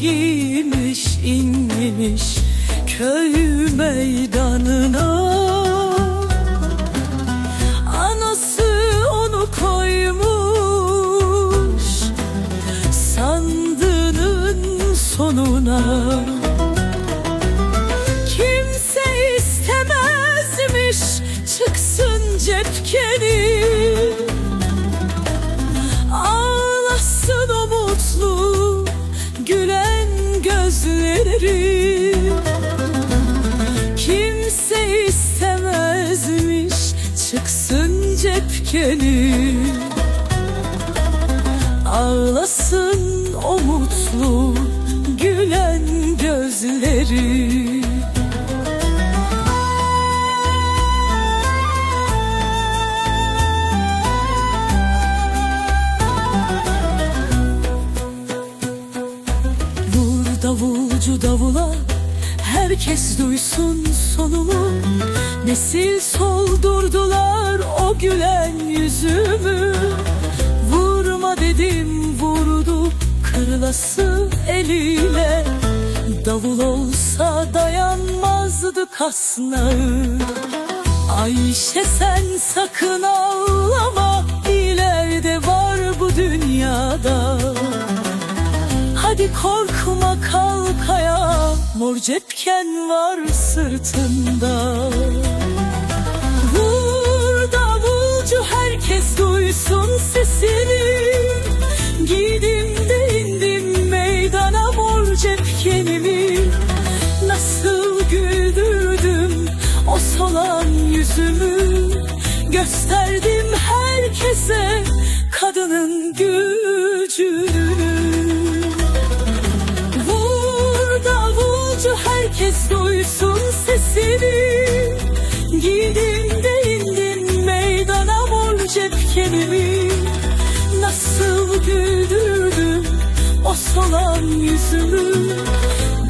giymiş inmiş köy meydanına. Anası onu koymuş sandığının sonuna. Kimse istemezmiş çıksın cepkeni gözleri Kimse istemezmiş çıksın cepkeni Ağlasın o mutlu gülen gözleri davulcu davula Herkes duysun sonumu. Nesil soldurdular o gülen yüzümü. Vurma dedim vurdu kırılası eliyle. Davul olsa dayanmazdı kasnağı. Ayşe sen sakın ağlama ileride var bu dünyada. Hadi ayağa Mor cepken var sırtında. Vur davulcu herkes duysun sesini. Giydim de indim meydana mor cepkenimi Nasıl güldürdüm o solan yüzümü. Gösterdim herkese davulcu herkes duysun sesini. Giydim de indim meydana mor cepkenimi Nasıl güldürdüm o solan yüzümü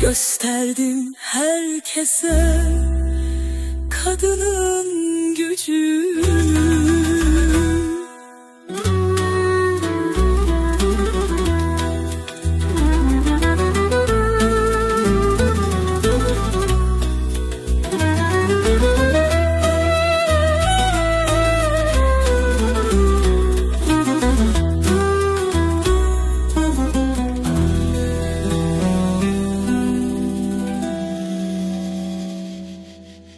Gösterdim herkese kadının gücünü